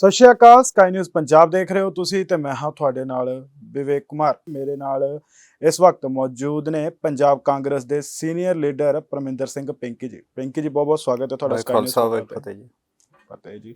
ਸਤਿ ਸ਼੍ਰੀ ਅਕਾਲ ਸਕਾਈ ਨਿਊਜ਼ ਪੰਜਾਬ ਦੇਖ ਰਹੇ ਹੋ ਤੁਸੀਂ ਤੇ ਮੈਂ ਹਾਂ ਤੁਹਾਡੇ ਨਾਲ ਵਿਵੇਕ ਕੁਮਾਰ। ਮੇਰੇ ਨਾਲ ਇਸ ਵਕਤ ਮੌਜੂਦ ਨੇ ਪੰਜਾਬ ਕਾਂਗਰਸ ਦੇ ਸੀਨੀਅਰ ਲੀਡਰ ਪਰਮਿੰਦਰ ਸਿੰਘ ਪਿੰਕੀ ਜੀ। ਪਿੰਕੀ ਜੀ ਬਹੁਤ ਬਹੁਤ ਸਵਾਗਤ ਹੈ ਤੁਹਾਡਾ Sky News ਖਾਲਸਾ ਜੀ ਫਤਿਹ ਜੀ।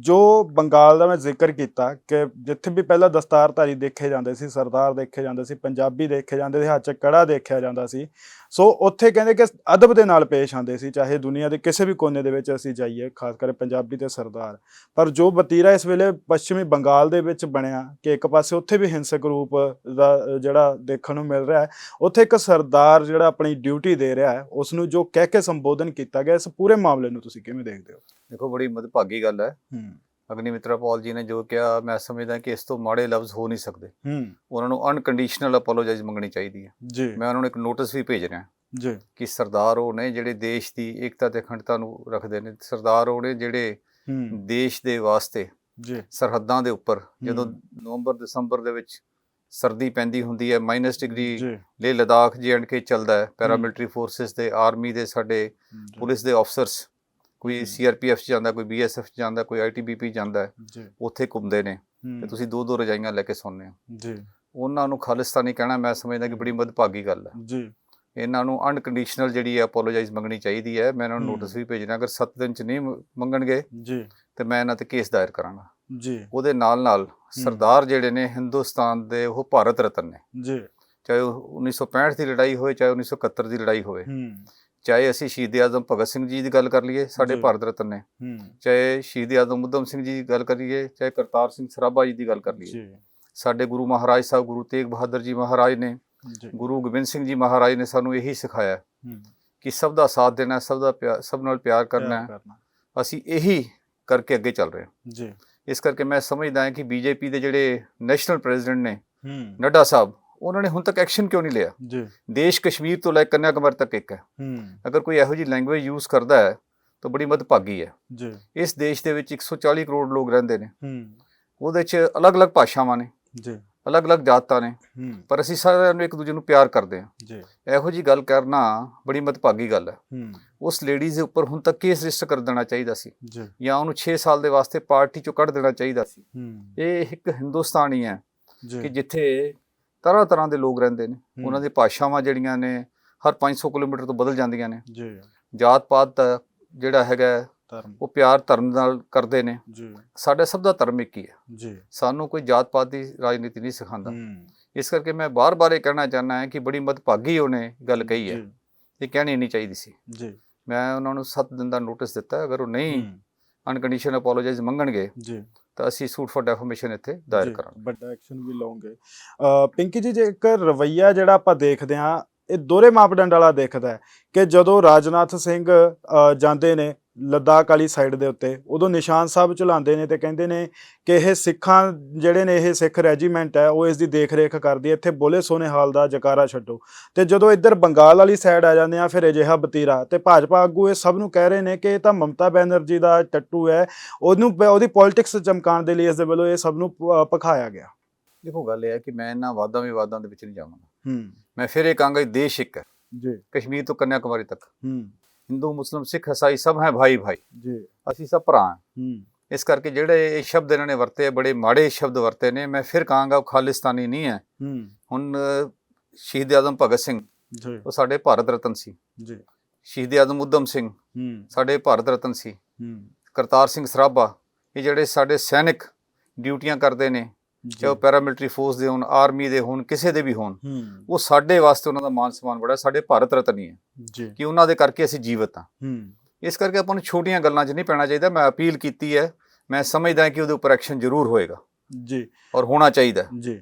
ਜੋ ਬੰਗਾਲ ਦਾ ਮੈਂ ਜ਼ਿਕਰ ਕੀਤਾ ਕਿ ਜਿੱਥੇ ਵੀ ਪਹਿਲਾਂ ਦਸਤਾਰਧਾਰੀ ਦੇਖੇ ਜਾਂਦੇ ਸੀ ਸਰਦਾਰ ਦੇਖੇ ਜਾਂਦੇ ਸੀ ਪੰਜਾਬੀ ਦੇਖੇ ਜਾਂਦੇ ਸੀ ਹੱਥ 'ਚ ਕੜਾ ਦੇਖਿਆ ਜਾਂਦਾ ਸੀ ਸੋ ਉੱਥੇ ਕਹਿੰਦੇ ਕਿ ਅਦਬ ਦੇ ਨਾਲ ਪੇਸ਼ ਆਉਂਦੇ ਸੀ ਚਾਹੇ ਦੁਨੀਆ ਦੇ ਕਿਸੇ ਵੀ ਕੋਨੇ ਦੇ ਵਿੱਚ ਅਸੀਂ ਜਾਈਏ ਖਾਸ ਕਰਕੇ ਪੰਜਾਬੀ ਤੇ ਸਰਦਾਰ। ਪਰ ਜੋ ਵਤੀਰਾ ਇਸ ਵੇਲੇ ਪੱਛਮੀ ਬੰਗਾਲ ਦੇ ਵਿੱਚ ਬਣਿਆ ਕਿ ਇੱਕ ਪਾਸੇ ਉੱਥੇ ਵੀ ਹਿੰਸਕ ਰੂਪ ਦਾ ਜਿਹੜਾ ਦੇਖਣ ਨੂੰ ਮਿਲ ਰਿਹਾ ਹੈ ਉੱਥੇ ਇੱਕ ਸਰਦਾਰ ਜਿਹੜਾ ਆਪਣੀ ਡਿਊਟੀ ਦੇ ਰਿਹਾ ਹੈ ਉਸ ਨੂੰ ਜੋ ਕਹਿ ਕੇ ਸੰਬੋਧਨ ਕੀਤਾ ਗਿਆ ਇਸ ਪੂਰੇ ਮਾਮਲੇ ਨੂੰ ਤੁਸੀਂ ਕਿਵੇਂ ਦੇਖਦੇ ਹੋ? ਦੇਖੋ ਬੜੀ ਮਦਭਾਗੀ ਗੱਲ ਹੈ। ਹੂੰ। ਅਗਨੀ ਮਿਤਰਾ ਪੌਲ ਜੀ ਨੇ ਜੋ ਕਿਹਾ ਮੈਂ ਸਮਝਦਾ ਕਿ ਇਸ ਤੋਂ ਮਾੜੇ ਲਫ਼ਜ਼ ਹੋ ਨਹੀਂ ਸਕਦੇ। ਹੂੰ। ਉਹਨਾਂ ਨੂੰ ਅਨਕੰਡੀਸ਼ਨਲ ਅਪੋਲੋਜਾਈਜ਼ ਮੰਗਣੀ ਚਾਹੀਦੀ ਹੈ। ਜੀ। ਮੈਂ ਉਹਨਾਂ ਨੂੰ ਇੱਕ ਨੋਟਿਸ ਵੀ ਭੇਜ ਰਿਹਾ। ਜੀ। ਕਿ ਸਰਦਾਰ ਉਹ ਨੇ ਜਿਹੜੇ ਦੇਸ਼ ਦੀ ਏਕਤਾ ਤੇ ਅਖੰਡਤਾ ਨੂੰ ਰੱਖਦੇ ਨੇ ਸਰਦਾਰ ਉਹ ਨੇ ਜਿਹੜੇ ਹੂੰ। ਦੇਸ਼ ਦੇ ਵਾਸਤੇ ਜੀ। ਸਰਹੱਦਾਂ ਦੇ ਉੱਪਰ ਜਦੋਂ। ਨਵੰਬਰ ਦਸੰਬਰ ਦੇ ਵਿੱਚ ਸਰਦੀ ਪੈਂਦੀ ਹੁੰਦੀ ਹੈ ਮਾਈਨਸ ਡਿਗਰੀ ਲੇ ਲਦਾਖ ਜੇ ਐਂਡ ਕੇ ਚੱਲਦਾ ਹੈ ਹੂੰ। ਪੈਰਾਮਿਲਟਰੀ ਫੋਰਸਸ ਦੇ ਆਰਮੀ ਦੇ ਸਾਡੇ ਪੁਲਿਸ ਦੇ ਅਫਸਰਸ ਕੋਈ। ਸੀਆਰਪੀਐਫ ਚ ਜਾਂਦਾ ਕੋਈ ਬੀਐਸਐਫ ਚ ਜਾਂਦਾ ਕੋਈ ਆਈਟੀਬੀਪੀ ਜਾਂਦਾ ਜੀ। ਉੱਥੇ ਘੁੰਮਦੇ ਨੇ ਤੇ ਤੁਸੀਂ ਦੋ ਦੋ ਰਜਾਈਆਂ ਲੈ ਕੇ ਸੌਂਦੇ ਹੋ। ਜੀ। ਉਹਨਾਂ ਨੂੰ ਖਾਲਿਸਤਾਨੀ ਕਹਿਣਾ ਮੈਂ ਸਮਝਦਾ ਕਿ ਬੜੀ ਮਦਭਾਗੀ ਗੱਲ ਹੈ। ਜੀ। ਇਹਨਾਂ ਨੂੰ ਅਨਕੰਡੀਸ਼ਨਲ ਜਿਹੜੀ ਹੈ ਅਪੋਲੋਜਾਈਜ਼ ਮੰਗਣੀ ਚਾਹੀਦੀ ਹੈ। ਮੈਂ ਇਹਨਾਂ ਨੂੰ। ਨੋਟਿਸ ਵੀ ਭੇਜਣਾ ਅਗਰ 7 ਦਿਨ ਚ ਨਹੀਂ ਮੰਗਣਗੇ ਜੀ। ਤੇ ਮੈਂ ਇਹਨਾਂ ਤੇ ਕੇਸ ਦਾਇਰ ਕਰਾਂਗਾ। ਜੀ। ਉਹਦੇ ਨਾਲ ਨਾਲ ਸਰਦਾਰ ਜਿਹੜੇ ਨੇ ਹਿੰਦੁਸਤਾਨ ਦੇ ਉਹ ਭਾਰਤ ਰਤਨ ਨੇ। ਜੀ। ਚਾਹੇ ਉਹ 1965 ਦੀ ਲੜਾਈ ਹੋਵੇ ਚਾਹੇ 1971 ਦੀ ਲੜਾਈ ਹੋਵੇ। ਹੂੰ। ਚਾਹੇ ਅਸੀਂ ਸ਼ਹੀਦ ਆਜ਼ਮ ਭਗਤ ਸਿੰਘ ਜੀ ਦੀ ਗੱਲ ਕਰ ਲਈਏ ਸਾਡੇ। ਭਾਰਤ ਰਤਨ ਨੇ। ਚਾਹੇ ਸ਼ਹੀਦ ਆਜ਼ਮ ਉਦਮ ਸਿੰਘ ਜੀ ਦੀ ਗੱਲ ਕਰੀਏ ਚਾਹੇ ਕਰਤਾਰ ਸਿੰਘ ਸਰਾਭਾ ਜੀ ਦੀ ਗੱਲ ਕਰ ਲਈਏ। ਸਾਡੇ ਗੁਰੂ ਮਹਾਰਾਜ ਸਾਹਿਬ ਗੁਰੂ ਤੇਗ ਬਹਾਦਰ ਜੀ ਮਹਾਰਾਜ ਨੇ ਗੁਰੂ ਗੋਬਿੰਦ ਸਿੰਘ ਜੀ ਮਹਾਰਾਜ ਨੇ ਸਾਨੂੰ ਇਹੀ ਸਿਖਾਇਆ ਕਿ ਸਭ ਦਾ ਸਾਥ ਦੇਣਾ ਸਭ ਦਾ ਪਿਆਰ ਸਭ ਨਾਲ ਪਿਆਰ ਕਰਨਾ। ਅਸੀਂ ਇਹੀ ਕਰਕੇ ਅੱਗੇ ਚੱਲ ਰਹੇ ਹਾਂ। ਜੀ। ਇਸ ਕਰਕੇ ਮੈਂ ਸਮਝਦਾ ਹਾਂ ਕਿ ਬੀਜੇਪੀ ਦੇ ਜਿਹੜੇ ਨੈਸ਼ਨਲ ਪ੍ਰੈਜ਼ੀਡੈਂਟ ਨੇ ਨੱਡਾ ਸਾਹਿਬ ਉਹਨਾਂ ਨੇ ਹੁਣ ਤੱਕ ਐਕਸ਼ਨ ਕਿਉਂ ਨਹੀਂ ਲਿਆ? ਜੀ। ਦੇਸ਼ ਕਸ਼ਮੀਰ ਤੋਂ ਲੈ ਕੇ ਕੰਨਿਆਕੁਮਾਰੀ ਤੱਕ ਇੱਕ ਹੈ। ਹੂੰ। ਅਗਰ ਕੋਈ ਇਹੋ ਜਿਹੀ ਲੈਂਗੁਏਜ ਯੂਜ਼ ਕਰਦਾ ਹੈ ਤਾਂ ਬੜੀ ਮਦਭਾਗੀ ਹੈ। ਜੀ। ਇਸ ਦੇਸ਼ ਦੇ ਵਿੱਚ 140 ਕਰੋੜ ਲੋਕ ਰਹਿੰਦੇ ਨੇ। ਹੂੰ। ਉਹਦੇ 'ਚ ਅਲੱਗ-ਅਲੱਗ ਭਾਸ਼ਾਵਾਂ ਨੇ। ਜੀ। ਅਲੱਗ-ਅਲੱਗ ਜਾਤਾਂ ਨੇ। ਹੂੰ। ਪਰ ਅਸੀਂ ਸਾਰਿਆਂ ਨੂੰ ਇੱਕ ਦੂਜੇ ਨੂੰ ਪਿਆਰ ਕਰਦੇ ਹਾਂ। ਜੀ। ਇਹੋ ਜੀ ਗੱਲ ਕਰਨਾ ਬੜੀ ਮਦਭਾਗੀ ਗੱਲ ਹੈ। ਹੂੰ। ਉਸ ਲੇਡੀਜ਼ ਦੇ ਉੱਪਰ ਹੁਣ ਤੱਕ ਕੇਸ ਰਜਿਸਟਰ ਕਰ ਦੇਣਾ ਚਾਹੀਦਾ ਸੀ। ਜੀ। ਜਾਂ ਉਹਨੂੰ 6 ਸਾਲ ਦੇ ਵਾਸਤੇ ਪਾਰਟੀ ਚੋਂ ਕੱਢ ਦੇਣਾ ਚਾਹੀਦਾ ਸੀ। ਹੂੰ। ਇਹ ਇੱਕ ਹਿੰਦੁਸਤਾਨ ਹੀ ਜੀ। ਕਿ ਜਿੱਥੇ ਤਰ੍ਹਾਂ ਤਰ੍ਹਾਂ ਦੇ ਲੋਕ ਰਹਿੰਦੇ ਨੇ। ਉਹਨਾਂ ਦੀ ਭਾਸ਼ਾਵਾਂ ਜਿਹੜੀਆਂ ਨੇ ਹਰ 500 ਕਿਲੋਮੀਟਰ ਤੋਂ ਬਦਲ ਜਾਂਦੀਆਂ ਨੇ। ਜੀ। ਜਾਤ ਪਾਤ ਜਿਹੜਾ ਹੈਗਾ ਉਹ ਪਿਆਰ ਧਰਮ ਨਾਲ ਕਰਦੇ ਨੇ। ਜੀ। ਸਾਡਾ ਸਭ ਦਾ ਧਰਮ ਇੱਕ ਹੀ ਹੈ। ਜੀ। ਸਾਨੂੰ ਕੋਈ ਜਾਤ ਪਾਤ ਦੀ ਰਾਜਨੀਤੀ ਨਹੀਂ ਸਿਖਾਉਂਦਾ। ਇਸ ਕਰਕੇ ਮੈਂ ਬਾਰ-ਬਾਰ ਇਹ ਕਹਿਣਾ ਚਾਹੁੰਦਾ ਹਾਂ ਕਿ ਬੜੀ ਮਦਭਾਗੀ ਉਹਨੇ ਗੱਲ ਕਹੀ ਹੈ। ਇਹ ਕਹਿਣੀ ਨਹੀਂ ਚਾਹੀਦੀ ਸੀ। ਜੀ। ਮੈਂ ਉਹਨਾਂ ਨੂੰ 7 ਦਿਨ ਦਾ ਨੋਟਿਸ ਦਿੱਤਾ। ਅਗਰ ਉਹ ਨਹੀਂ ਅਨਕੰਡੀਸ਼ਨ ਅਪੋਲੋਜਾਈਜ਼ ਮੰਗਣਗੇ ਜੀ। ਤਾਂ ਅਸੀਂ ਸੂਟ ਫॉर ਡੈਫਾਮੇਸ਼ਨ ਇੱਥੇ ਦਾਇਰ ਕਰਾਂਗੇ। ਵੱਡਾ ਐਕਸ਼ਨ ਵੀ ਲਓਗੇ ਅ ਪਿੰਕੀ ਜੀ ਜੇ ਇੱਕ ਰਵਈਆ ਜਿਹੜਾ ਆਪਾਂ ਦੇਖਦੇ ਹਾਂ ਇਹ ਦੋਹਰੇ ਮਾਪਦੰਡ ਵਾਲਾ ਦਿਖਦਾ ਹੈ ਕਿ ਜਦੋਂ ਰਾਜਨਾਥ ਸਿੰਘ ਜਾਂਦੇ ਨੇ ਲੱਦਾਖ ਵਾਲੀ ਸਾਈਡ ਦੇ ਉੱਤੇ। ਉਦੋਂ ਨਿਸ਼ਾਨ ਸਾਹਿਬ ਚਲਾਉਂਦੇ ਨੇ ਤੇ ਕਹਿੰਦੇ ਨੇ ਕਿ ਇਹ ਸਿੱਖਾਂ ਜਿਹੜੇ ਨੇ ਇਹ ਸਿੱਖ ਰੈਜੀਮੈਂਟ ਹੈ ਉਹ ਇਸ ਦੀ ਦੇਖ-ਰੇਖ ਕਰਦੀ ਹੈ। ਇੱਥੇ ਬੋਲੇ ਸੋਨੇ ਹਾਲ ਦਾ ਜਕਾਰਾ ਛੱਡੋ। ਤੇ ਜਦੋਂ ਇੱਧਰ ਬੰਗਾਲ ਵਾਲੀ ਸਾਈਡ ਆ ਜਾਂਦੇ ਆ ਫਿਰ ਅਜਿਹਾ ਬਤੀਰਾ। ਤੇ ਭਾਜਪਾ ਆਗੂ ਇਹ ਸਭ ਨੂੰ ਕਹਿ ਰਹੇ ਨੇ ਕਿ ਇਹ ਤਾਂ ਮਮਤਾ ਬੈਨਰਜੀ ਦਾ ਟੱਟੂ ਹੈ। ਉਹਨੂੰ ਉਹਦੀ ਪੋਲਿਟਿਕਸ ਚਮਕਾਉਣ ਦੇ ਲਈ ਇਸ ਦੇ ਵੱਲੋਂ ਇਹ ਸਭ ਨੂੰ ਪਖਾਇਆ ਗਿਆ। ਦੇਖੋ ਗੱਲ ਇਹ ਹੈ ਕਿ ਮੈਂ ਇਹਨਾਂ ਵਾਦਾਂ ਵਿਵਾਦਾਂ ਦੇ ਵਿੱਚ ਨਹੀਂ ਜਾਵਾਂਗਾ। ਹੂੰ। ਮੈਂ ਫਿਰ ਇਹ ਕਹਾਂਗਾ ਦੇਸ਼ ਇੱਕ ਹੈ। ਜੀ। ਕਸ਼ਮੀਰ ਤੋਂ ਕੰਨਿਆਕੁਮਾਰੀ ਤੱਕ। ਹੂੰ। ਹਿੰਦੂ ਮੁਸਲਮ ਸਿੱਖ ਈਸਾਈ ਸਭ ਹੈ ਭਾਈ ਭਾਈ। ਜੀ। ਅਸੀਂ ਸਭ ਭਰਾ ਹਾਂ। ਇਸ ਕਰਕੇ ਜਿਹੜੇ ਇਹ ਸ਼ਬਦ ਇਹਨਾਂ ਨੇ ਵਰਤੇ ਬੜੇ ਮਾੜੇ ਸ਼ਬਦ ਵਰਤੇ ਨੇ ਮੈਂ ਫਿਰ ਕਹਾਂਗਾ ਉਹ ਖਾਲਿਸਤਾਨੀ ਨਹੀਂ ਹੈ। ਹੁਣ ਸ਼ਹੀਦ ਆਜ਼ਮ ਭਗਤ ਸਿੰਘ ਜੀ। ਉਹ ਸਾਡੇ ਭਾਰਤ ਰਤਨ ਸੀ। ਜੀ। ਸ਼ਹੀਦ ਆਜ਼ਮ ਉਦਮ ਸਿੰਘ ਸਾਡੇ ਭਾਰਤ ਰਤਨ ਸੀ। ਕਰਤਾਰ ਸਿੰਘ ਸਰਾਭਾ ਇਹ ਜਿਹੜੇ ਸਾਡੇ ਸੈਨਿਕ ਡਿਊਟੀਆਂ ਕਰਦੇ ਨੇ ਚਾਹੇ ਉਹ ਪੈਰਾਮਿਲਟਰੀ ਫੋਰਸ ਦੇ ਹੋਣ ਆਰਮੀ ਦੇ ਹੋਣ ਕਿਸੇ ਦੇ ਵੀ ਹੋਣ ਉਹ ਸਾਡੇ ਵਾਸਤੇ ਉਹਨਾਂ ਦਾ ਮਾਨ ਸਨਮਾਨ ਬੜਾ ਸਾਡੇ ਭਾਰਤ ਰਤਨ ਹੀ ਹੈ। ਜੀ। ਕਿ ਉਹਨਾਂ ਦੇ ਕਰਕੇ ਅਸੀਂ ਜੀਵਤ ਹਾਂ। ਹੂੰ। ਇਸ ਕਰਕੇ ਆਪਾਂ ਨੂੰ ਛੋਟੀਆਂ ਗੱਲਾਂ 'ਚ ਨਹੀਂ ਪੈਣਾ ਚਾਹੀਦਾ ਮੈਂ ਅਪੀਲ ਕੀਤੀ ਹੈ ਮੈਂ ਸਮਝਦਾ ਕਿ ਉਹਦੇ ਉੱਪਰ ਐਕਸ਼ਨ ਜ਼ਰੂਰ ਹੋਏਗਾ ਜੀ। ਔਰ ਹੋਣਾ ਚਾਹੀਦਾ। ਜੀ।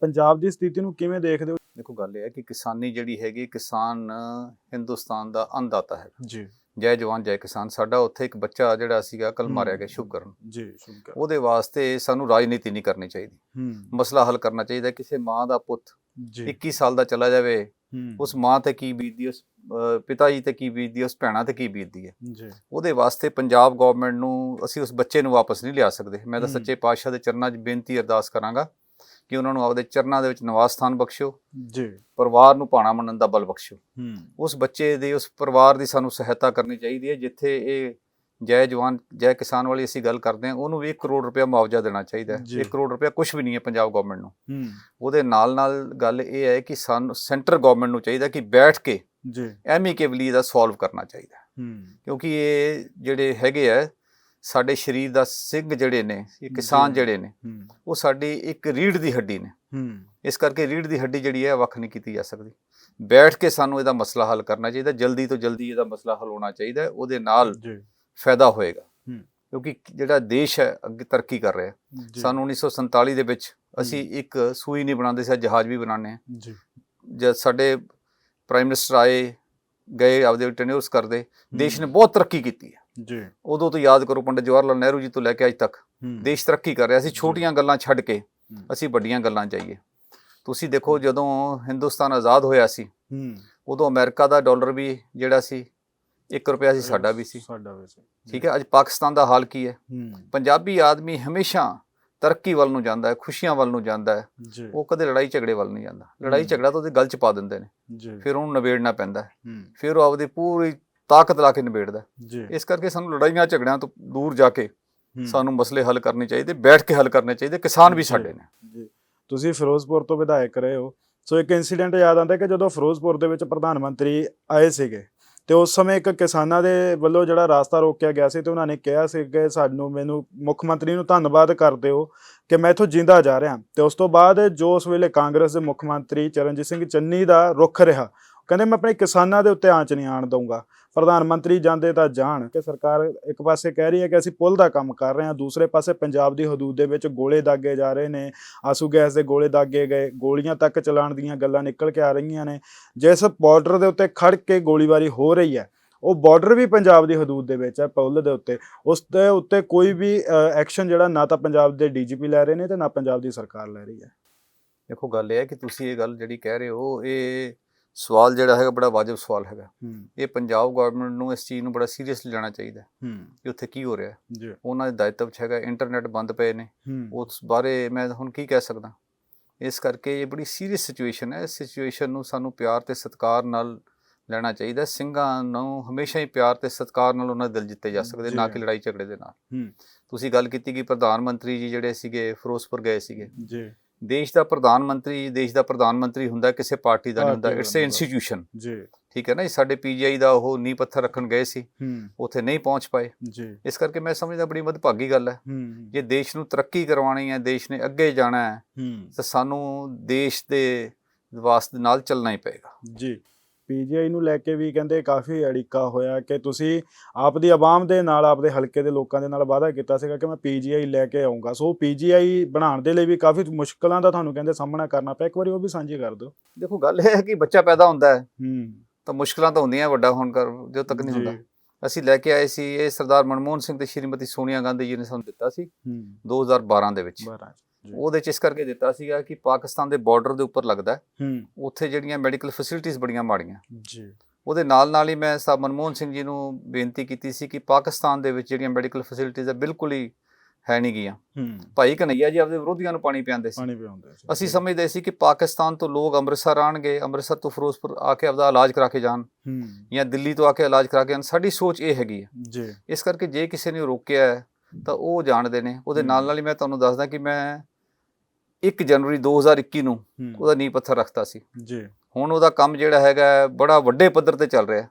ਪੰਜਾਬ ਦੀ ਸਥਿਤੀ ਨੂੰ ਕਿਵੇਂ ਦੇਖਦੇ ਹੋ? ਦੇਖੋ ਗੱਲ ਇਹ ਹੈ ਕਿ ਕਿਸਾਨੀ ਜਿਹੜੀ ਹੈਗੀ ਕਿਸਾਨ ਹਿੰਦੁਸਤਾਨ ਦਾ ਅੰਨਦਾਤਾ ਹੈ ਜੀ। ਜੈ ਜਵਾਨ ਜੈ ਕਿਸਾਨ ਸਾਡਾ ਉੱਥੇ ਇੱਕ ਬੱਚਾ ਜਿਹੜਾ ਸੀਗਾ ਕੱਲ ਮਾਰਿਆ ਗਿਆ ਸ਼ੁਭਕਰਨ ਜੀ ਸ਼ੁਕਰ ਉਹਦੇ ਵਾਸਤੇ ਸਾਨੂੰ ਰਾਜਨੀਤੀ ਨਹੀਂ ਕਰਨੀ ਚਾਹੀਦੀ। ਮਸਲਾ ਹੱਲ ਕਰਨਾ ਚਾਹੀਦਾ ਕਿਸੇ ਮਾਂ ਦਾ ਪੁੱਤ ਜੀ। 21 ਸਾਲ ਦਾ ਚਲਾ ਜਾਵੇ ਉਸ ਮਾਂ ਤੇ ਕੀ ਬੀਤਦੀ ਉਸ ਪਿਤਾ ਜੀ ਤੇ ਕੀ ਬੀਤਦੀ ਉਸ ਭੈਣਾਂ ਤੇ ਕੀ ਬੀਤਦੀ ਹੈ? ਜੀ। ਉਹਦੇ ਵਾਸਤੇ ਪੰਜਾਬ ਗਵਰਨਮੈਂਟ ਨੂੰ ਅਸੀਂ ਉਸ ਬੱਚੇ ਨੂੰ ਵਾਪਸ ਨਹੀਂ ਲਿਆ ਸਕਦੇ। ਮੈਂ ਤਾਂ। ਸੱਚੇ ਪਾਤਸ਼ਾਹ ਦੇ ਚਰਨਾਂ 'ਚ ਬੇਨਤੀ ਅਰਦਾਸ ਕਰਾਂਗਾ। ਕਿ ਉਹਨਾਂ ਨੂੰ ਆਪਦੇ ਚਰਨਾਂ ਦੇ ਵਿੱਚ ਨਿਵਾਸ ਸਥਾਨ ਬਖਸ਼ਿਓ ਜੀ। ਪਰਿਵਾਰ ਨੂੰ ਭਾਣਾ ਮੰਨਣ ਦਾ ਬਲ ਬਖਸ਼ਿਓ। ਹੂੰ। ਉਸ ਬੱਚੇ ਦੇ ਉਸ ਪਰਿਵਾਰ ਦੀ ਸਾਨੂੰ ਸਹਾਇਤਾ ਕਰਨੀ ਚਾਹੀਦੀ ਹੈ ਜਿੱਥੇ ਇਹ ਜੈ ਜਵਾਨ ਜੈ ਕਿਸਾਨ ਵਾਲੀ ਅਸੀਂ ਗੱਲ ਕਰਦੇ ਹਾਂ ਉਹਨੂੰ ਵੀ 1 ਕਰੋੜ ਰੁਪਇਆ ਮੁਆਵਜ਼ਾ ਦੇਣਾ ਚਾਹੀਦਾ ਹੈ। ਜੀ। 1 ਕਰੋੜ ਰੁਪਇਆ ਕੁਝ ਵੀ ਨਹੀਂ ਹੈ ਪੰਜਾਬ ਗਵਰਨਮੈਂਟ ਨੂੰ। ਹੂੰ। ਉਹਦੇ ਨਾਲ ਨਾਲ ਗੱਲ ਇਹ ਹੈ ਕਿ ਸਾਨੂੰ ਸੈਂਟਰ ਗਵਰਨਮੈਂਟ ਨੂੰ ਚਾਹੀਦਾ ਕਿ ਬੈਠ ਕੇ ਜੀ। ਐਮੀਕੇਬਲੀ ਇਹਦਾ ਸੋਲਵ ਕਰਨਾ ਚਾਹੀਦਾ ਕਿਉਂਕਿ ਇਹ ਜਿਹੜੇ ਹੈਗੇ ਆ ਸਾਡੇ ਸਰੀਰ ਦਾ ਸਿੰਘ ਜਿਹੜੇ ਨੇ ਇਹ ਕਿਸਾਨ। ਜਿਹੜੇ ਨੇ ਉਹ ਸਾਡੀ ਇੱਕ ਰੀੜ ਦੀ ਹੱਡੀ ਨੇ। ਇਸ ਕਰਕੇ ਰੀੜ ਦੀ ਹੱਡੀ ਜਿਹੜੀ ਹੈ ਵੱਖ ਨਹੀਂ ਕੀਤੀ ਜਾ ਸਕਦੀ। ਬੈਠ ਕੇ ਸਾਨੂੰ ਇਹਦਾ ਮਸਲਾ ਹੱਲ ਕਰਨਾ ਚਾਹੀਦਾ ਜਲਦੀ ਤੋਂ ਜਲਦੀ ਇਹਦਾ ਮਸਲਾ ਹੱਲ ਹੋਣਾ ਚਾਹੀਦਾ। ਉਹਦੇ ਨਾਲ ਫਾਇਦਾ ਹੋਏਗਾ। ਕਿਉਂਕਿ ਜਿਹੜਾ ਦੇਸ਼ ਹੈ ਅੱਗੇ ਤਰੱਕੀ ਕਰ ਰਿਹਾ। ਸਾਨੂੰ 1947 ਦੇ ਵਿੱਚ ਅਸੀਂ ਇੱਕ ਸੂਈ ਨਹੀਂ ਬਣਾਉਂਦੇ ਸੀ ਜਹਾਜ਼ ਵੀ ਬਣਾਉਂਦੇ ਹਾਂ। ਜੀ। ਜਦ ਸਾਡੇ ਪ੍ਰਾਈਮ ਮਿਨਿਸਟਰ ਆਏ ਗਏ ਆਪਦੇ ਟੈਨਿਊਰਸ ਕਰਦੇ ਦੇਸ਼ ਨੇ ਬਹੁਤ ਤਰੱਕੀ ਕੀਤੀ ਹੈ। ਜੀ। ਉਦੋਂ ਤੋਂ ਯਾਦ ਕਰੋ ਪੰਡਿਤ ਜਵਾਹਰ ਲਾਲ ਨਹਿਰੂ ਜੀ ਤੋਂ ਲੈ ਕੇ ਅੱਜ ਤੱਕ। ਦੇਸ਼ ਤਰੱਕੀ ਕਰ ਰਿਹਾ। ਸੀ। ਛੋਟੀਆਂ ਗੱਲਾਂ ਛੱਡ ਕੇ। ਅਸੀਂ ਵੱਡੀਆਂ ਗੱਲਾਂ ਚਾਹੀਏ ਤੁਸੀਂ ਦੇਖੋ ਜਦੋਂ ਹਿੰਦੁਸਤਾਨ ਆਜ਼ਾਦ ਹੋਇਆ ਸੀ ਹੂੰ। ਉਦੋਂ ਅਮਰੀਕਾ ਦਾ ਡਾਲਰ ਵੀ ਜਿਹੜਾ ਸੀ 1 ਰੁਪਿਆ ਸੀ ਸਾਡਾ ਵੀ ਸੀ। ਸਾਡਾ ਵੀ ਸੀ। ਠੀਕ ਹੈ ਅੱਜ ਪਾਕਿਸਤਾਨ ਦਾ ਹਾਲ ਕੀ ਹੈ? ਪੰਜਾਬੀ ਆਦਮੀ ਹਮੇਸ਼ਾ ਤਰੱਕੀ ਵੱਲ ਨੂੰ ਜਾਂਦਾ ਹੈ ਖੁਸ਼ੀਆਂ ਵੱਲ ਨੂੰ ਜਾਂਦਾ ਹੈ। ਉਹ ਕਦੇ ਲੜਾਈ ਝਗੜੇ ਵੱਲ ਨਹੀਂ ਜਾਂਦਾ। ਲੜਾਈ। ਝਗੜਾ ਤਾਂ ਉਹਦੇ ਗਲ ਚ ਪਾ ਦਿੰਦੇ ਨੇ। ਫਿਰ ਉਹਨੂੰ ਨਿਬੇੜਨਾ ਪੈਂਦਾ ਫਿਰ ਉਹ ਆਪਦੀ ਪੂਰੀ ਤਾਕਤ ਲਾ ਕੇ ਨਿਬੇੜਦਾ। ਜੀ ਇਸ ਕਰਕੇ ਸਾਨੂੰ ਲੜਾਈਆਂ ਝਗੜਿਆਂ ਤੋਂ ਦੂਰ ਜਾ ਕੇ। ਸਾਨੂੰ ਮਸਲੇ ਹੱਲ ਕਰਨੇ ਚਾਹੀਦੇ ਬੈਠ ਕੇ ਹੱਲ ਕਰਨੇ ਚਾਹੀਦੇ ਕਿਸਾਨ ਵੀ। ਸਾਡੇ ਨੇ ਜੀ ਤੁਸੀਂ ਫਿਰੋਜ਼ਪੁਰ ਤੋਂ ਵਿਧਾਇਕ ਰਹੇ ਹੋ ਸੋ ਇੱਕ ਇਨਸੀਡੈਂਟ ਯਾਦ ਆਉਂਦਾ ਕਿ ਜਦੋਂ ਫਿਰੋਜ਼ਪੁਰ ਦੇ ਵਿੱਚ ਪ੍ਰਧਾਨ ਮੰਤਰੀ ਆਏ ਸੀਗੇ ਤੇ ਉਸ ਸਮੇਂ ਇੱਕ ਕਿਸਾਨਾਂ ਦੇ ਵੱਲੋਂ ਜਿਹੜਾ ਰਾਸਤਾ ਰੋਕਿਆ ਗਿਆ ਸੀ ਤੇ ਉਹਨਾਂ ਨੇ ਕਿਹਾ ਸੀ ਕਿ ਸਾਨੂੰ ਮੈਨੂੰ ਮੁੱਖ ਮੰਤਰੀ ਨੂੰ ਧੰਨਵਾਦ ਕਰਦੇ ਹੋ ਕਿ ਮੈਂ ਇੱਥੋਂ ਜਿੰਦਾ ਜਾ ਰਿਹਾ ਤੇ ਉਸ ਤੋਂ ਬਾਅਦ ਜੋ ਉਸ ਵੇਲੇ ਕਾਂਗਰਸ ਦੇ ਮੁੱਖ ਮੰਤਰੀ ਚਰਨਜੀਤ ਸਿੰਘ ਚੰਨੀ ਦਾ ਰੁਖ ਰਿਹਾ ਕਹਿੰਦੇ ਮੈਂ ਆਪਣੇ ਕਿਸਾਨਾਂ ਦੇ ਉੱਤੇ ਆਂਚ ਨਹੀਂ ਆਣ ਦਊਂਗਾ। ਪ੍ਰਧਾਨ ਮੰਤਰੀ ਜਾਂਦੇ ਤਾਂ ਜਾਣ ਕਿ ਸਰਕਾਰ ਇੱਕ ਪਾਸੇ ਕਹਿ ਰਹੀ ਹੈ ਕਿ ਅਸੀਂ ਪੁਲ ਦਾ ਕੰਮ ਕਰ ਰਹੇ ਹਾਂ, ਦੂਸਰੇ ਪਾਸੇ ਪੰਜਾਬ ਦੀ ਹਦੂਦ ਦੇ ਵਿੱਚ ਗੋਲੇ ਦਾਗੇ ਜਾ ਰਹੇ ਨੇ, ਆਸੂ ਗੈਸ ਦੇ ਗੋਲੇ ਦਾਗੇ ਗਏ, ਗੋਲੀਆਂ ਤੱਕ ਚਲਾਉਣ ਦੀਆਂ ਗੱਲਾਂ ਨਿਕਲ ਕੇ ਆ ਰਹੀਆਂ ਨੇ। ਜਿਸ ਬਾਰਡਰ ਦੇ ਉੱਤੇ ਖੜ ਕੇ ਗੋਲੀਬਾਰੀ ਹੋ ਰਹੀ ਹੈ, ਉਹ ਬਾਰਡਰ ਵੀ ਪੰਜਾਬ ਦੀ ਹਦੂਦ ਦੇ ਵਿੱਚ ਹੈ, ਪੁਲ ਦੇ ਉੱਤੇ। ਉਸ ਦੇ ਉੱਤੇ ਕੋਈ ਵੀ ਐਕਸ਼ਨ ਜਿਹੜਾ ਨਾ ਤਾਂ ਪੰਜਾਬ ਦੇ ਡੀਜੀਪੀ ਲੈ ਰਹੇ ਨੇ ਤੇ ਨਾ ਪੰਜਾਬ ਦੀ ਸਰਕਾਰ ਲੈ ਰਹੀ ਹੈ। ਦੇਖੋ ਗੱਲ ਇਹ ਹੈ ਕਿ ਤੁਸੀਂ ਇਹ ਗੱਲ ਜਿਹੜੀ ਕਹਿ ਰਹੇ ਹੋ, ਇਹ ਸਵਾਲ ਜਿਹੜਾ ਹੈਗਾ ਬੜਾ ਵਾਜਬ ਸਵਾਲ ਹੈਗਾ। ਇਹ ਪੰਜਾਬ ਗਵਰਨਮੈਂਟ ਨੂੰ ਇਸ ਚੀਜ਼ ਨੂੰ ਬੜਾ ਸੀਰੀਅਸਲੀ ਲੈਣਾ ਚਾਹੀਦਾ ਕਿ ਉੱਥੇ ਕੀ ਹੋ ਰਿਹਾ ਹੈ। ਜੀ। ਉਹਨਾਂ ਦੇ ਦਾਇਤਵ 'ਚ ਹੈਗਾ ਇੰਟਰਨੈਟ ਬੰਦ ਪਏ ਨੇ। ਉਸ ਬਾਰੇ ਮੈਂ ਹੁਣ ਕੀ ਕਹਿ ਸਕਦਾ? ਇਸ ਕਰਕੇ ਇਹ ਬੜੀ ਸੀਰੀਅਸ ਸਿਚੁਏਸ਼ਨ ਹੈ। ਇਸ ਸਿਚੁਏਸ਼ਨ ਨੂੰ ਸਾਨੂੰ ਪਿਆਰ ਤੇ ਸਤਿਕਾਰ ਨਾਲ ਲੈਣਾ ਚਾਹੀਦਾ। ਸਿੰਘਾਂ ਨੂੰ ਹਮੇਸ਼ਾ ਹੀ ਪਿਆਰ ਤੇ ਸਤਿਕਾਰ ਨਾਲ ਉਹਨਾਂ ਦੇ ਦਿਲ ਜਿੱਤੇ ਜਾ ਸਕਦੇ ਨਾ ਕਿ। ਲੜਾਈ ਝਗੜੇ ਦੇ ਨਾਲ। ਤੁਸੀਂ ਗੱਲ ਕੀਤੀ ਕਿ ਪ੍ਰਧਾਨ ਮੰਤਰੀ ਜੀ ਜਿਹੜੇ ਸੀਗੇ ਫਿਰੋਜ਼ਪੁਰ ਗਏ ਸੀਗੇ। ਜੀ। ਦੇਸ਼ ਦਾ ਪ੍ਰਧਾਨ ਮੰਤਰੀ ਦੇਸ਼ ਦਾ ਪ੍ਰਧਾਨ ਮੰਤਰੀ ਹੁੰਦਾ ਕਿਸੇ ਪਾਰਟੀ ਦਾ ਨਹੀਂ ਹੁੰਦਾ। It's a. ਇੰਸਟੀਟਿਊਸ਼ਨ ਜੀ। ਠੀਕ ਹੈ ਨਾ ਇਹ ਸਾਡੇ ਪੀਜੀਆਈ ਦਾ ਉਹ ਨੀਂਹ ਪੱਥਰ ਰੱਖਣ ਗਏ ਸੀ। ਉੱਥੇ ਨਹੀਂ ਪਹੁੰਚ ਪਾਏ। ਜੀ। ਇਸ ਕਰਕੇ ਮੈਂ ਸਮਝਦਾ ਬੜੀ ਮਦਭਾਗੀ ਗੱਲ ਹੈ। ਹੂੰ। ਜੇ ਦੇਸ਼ ਨੂੰ ਤਰੱਕੀ ਕਰਵਾਉਣੀ ਹੈ ਦੇਸ਼ ਨੇ ਅੱਗੇ ਜਾਣਾ ਹੈ ਹੂੰ। ਤਾਂ ਸਾਨੂੰ ਦੇਸ਼ ਦੇ ਵਾਸਤੇ ਨਾਲ ਚੱਲਣਾ ਹੀ ਪਏਗਾ। ਜੀ। ਪੀਜੀਆਈ ਨੂੰ ਲੈ ਕੇ ਵੀ ਕਹਿੰਦੇ ਕਾਫੀ ਅੜਿੱਕਾ ਹੋਇਆ ਕਿ ਤੁਸੀਂ ਆਪ ਦੀ ਆਵਾਮ ਦੇ ਨਾਲ ਆਪਦੇ ਹਲਕੇ ਦੇ ਲੋਕਾਂ ਦੇ ਨਾਲ ਵਾਅਦਾ ਕੀਤਾ ਸੀਗਾ ਕਿ ਮੈਂ ਪੀਜੀਆਈ ਲੈ ਕੇ ਆਉਂਗਾ ਸੋ ਪੀਜੀਆਈ ਬਣਾਉਣ ਦੇ ਲਈ ਵੀ ਕਾਫੀ ਮੁਸ਼ਕਲਾਂ ਦਾ ਤੁਹਾਨੂੰ ਕਹਿੰਦੇ ਸਾਹਮਣਾ ਕਰਨਾ ਪਿਆ। ਇੱਕ ਵਾਰੀ ਉਹ ਵੀ ਸਾਂਝੀ ਕਰ ਦਿਓ। ਦੇਖੋ ਗੱਲ ਇਹ ਹੈ ਕਿ ਬੱਚਾ ਪੈਦਾ ਹੁੰਦਾ ਹੈ ਹੂੰ। ਤਾਂ ਮੁਸ਼ਕਲਾਂ ਤਾਂ ਹੁੰਦੀਆਂ ਵੱਡਾ ਹੋਣ ਕਰ ਜਦੋਂ ਤੱਕ ਨਹੀਂ ਹੁੰਦਾ। ਜੀ, ਅਸੀਂ ਲੈ ਕੇ ਆਏ ਸੀ ਇਹ ਸਰਦਾਰ ਮਨਮੋਹਨ ਸਿੰਘ ਤੇ ਸ਼੍ਰੀਮਤੀ ਸੋਨੀਆ ਗਾਂਧੀ ਜੀ ਨੇ ਸਾਨੂੰ ਦਿੱਤਾ ਸੀ ਹੂੰ। 2012 ਦੇ ਵਿੱਚ। 12 ਜੀ। ਉਹਦੇ ਚ ਇਸ ਕਰਕੇ ਦਿੱਤਾ ਸੀਗਾ ਕਿ ਪਾਕਿਸਤਾਨ ਦੇ ਬਾਰਡਰ ਦੇ ਉੱਪਰ ਲੱਗਦਾ ਹੈ। ਹੂੰ। ਉੱਥੇ ਜਿਹੜੀਆਂ ਮੈਡੀਕਲ ਫੈਸਿਲਿਟੀਆਂ ਬੜੀਆਂ ਮਾੜੀਆਂ। ਜੀ। ਉਹਦੇ ਨਾਲ ਨਾਲ ਹੀ ਮੈਂ ਸਾਹਿਬ ਮਨਮੋਹਨ ਸਿੰਘ ਜੀ ਨੂੰ ਬੇਨਤੀ ਕੀਤੀ ਸੀ ਕਿ ਪਾਕਿਸਤਾਨ ਦੇ ਵਿੱਚ ਜਿਹੜੀਆਂ ਮੈਡੀਕਲ ਫੈਸਿਲਿਟੀਆਂ ਬਿਲਕੁਲ ਹੀ ਹੈ ਨਹੀਂ ਗੀਆਂ ਹੂੰ। ਭਾਈ ਕਨਈਆ ਜੀ ਆਪਦੇ ਵਿਰੋਧੀਆਂ ਨੂੰ ਪਾਣੀ ਪਿਆਉਂਦੇ ਸੀ। ਪਾਣੀ ਪਿਆਉਂਦੇ ਸੀ। ਅਸੀਂ ਸਮਝਦੇ ਸੀ ਕਿ ਪਾਕਿਸਤਾਨ ਤੋਂ ਲੋਕ ਅੰਮ੍ਰਿਤਸਰ ਆਣਗੇ ਅੰਮ੍ਰਿਤਸਰ ਤੋਂ ਫਿਰੋਜ਼ਪੁਰ ਆ ਕੇ ਆਪਦਾ ਇਲਾਜ ਕਰਾ ਕੇ ਜਾਣ ਹੂੰ। ਜਾਂ ਦਿੱਲੀ ਤੋਂ ਆ ਕੇ ਇਲਾਜ ਕਰਾ ਕੇ ਆਉਣ। ਸਾਡੀ ਸੋਚ ਇਹ ਹੈਗੀ ਹੈ। ਜੀ। ਇਸ ਕਰਕੇ ਜੇ ਕਿਸੇ ਨੇ ਰੋਕਿਆ ਤਾਂ ਉਹ ਜਾਣਦੇ ਨੇ। ਉਹਦੇ ਨਾਲ। ਨਾਲ ਹੀ ਮੈਂ ਤੁਹਾਨੂੰ ਦੱਸਦਾ ਕਿ ਮੈਂ 1 ਜਨਵਰੀ 2021 ਨੂੰ ਉਹਦਾ ਨੀਂਹ ਪੱਥਰ ਰੱਖਤਾ ਸੀ। ਜੀ। ਹੁਣ ਉਹਦਾ ਕੰਮ ਜਿਹੜਾ ਹੈਗਾ ਬੜਾ ਵੱਡੇ ਪੱਧਰ ਤੇ ਚੱਲ ਰਿਹਾ।